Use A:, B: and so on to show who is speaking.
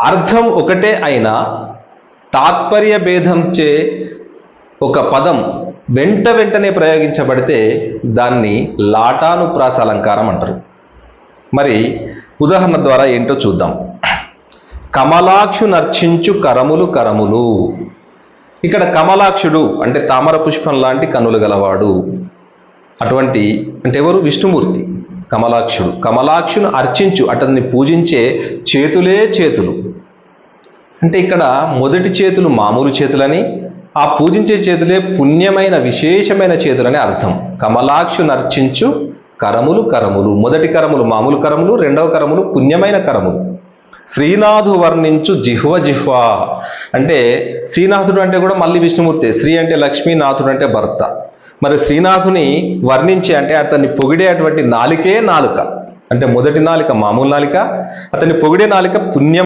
A: అర్థం ఒకటే అయినా తాత్పర్య భేదంచే ఒక పదం వెంట వెంటనే ప్రయోగించబడితే దాన్ని లాటానుప్రాస అలంకారం అంటారు. మరి ఉదాహరణ ద్వారా ఏంటో చూద్దాం. కమలాక్షు నర్చించు కరములు కరములు. ఇక్కడ కమలాక్షుడు అంటే తామర పుష్పం లాంటి కనులు గలవాడు. అటువంటి అంటే ఎవరు? విష్ణుమూర్తి. కమలాక్షుడు. కమలాక్షును అర్చించు అతన్ని పూజించే చేతులే చేతులు. అంటే ఇక్కడ మొదటి చేతులు మామూలు చేతులని ఆ పూజించే చేతులే పుణ్యమైన విశేషమైన చేతులని అర్థం. కమలాక్షుని అర్చించు కరములు కరములు. మొదటి కరములు మామూలు కరములు రెండవ కరములు పుణ్యమైన కరములు. శ్రీనాథు వర్ణించు జిహ్వ జిహ్వ. అంటే శ్రీనాథుడు అంటే కూడా మళ్ళీ విష్ణుమూర్తి. శ్రీ అంటే లక్ష్మీ నాథుడు అంటే భర్త. మరి శ్రీనాథుని వర్ణించి అంటే అతన్ని పొగిడేటువంటి నాలికే నాలుక. అంటే మొదటి నాలిక మామూలు నాలిక అతన్ని పొగిడే నాలిక పుణ్యం